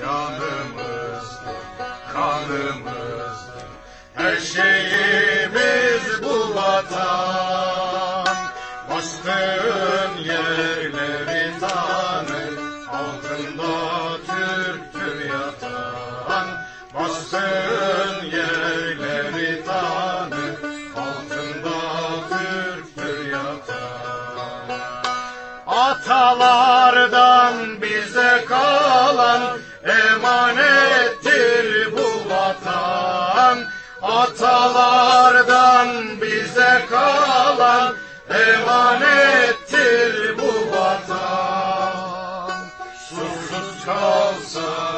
canımızdır, kanımızdır. Her şeyimiz bu vatan. Bastığın yerleri tanır, altında Türktür yatan. Bastığın yerleri tanır, altında Türktür yatan. Atalardan bize Atalardan bize kalan emanettir bu vatan. Susuz kalsa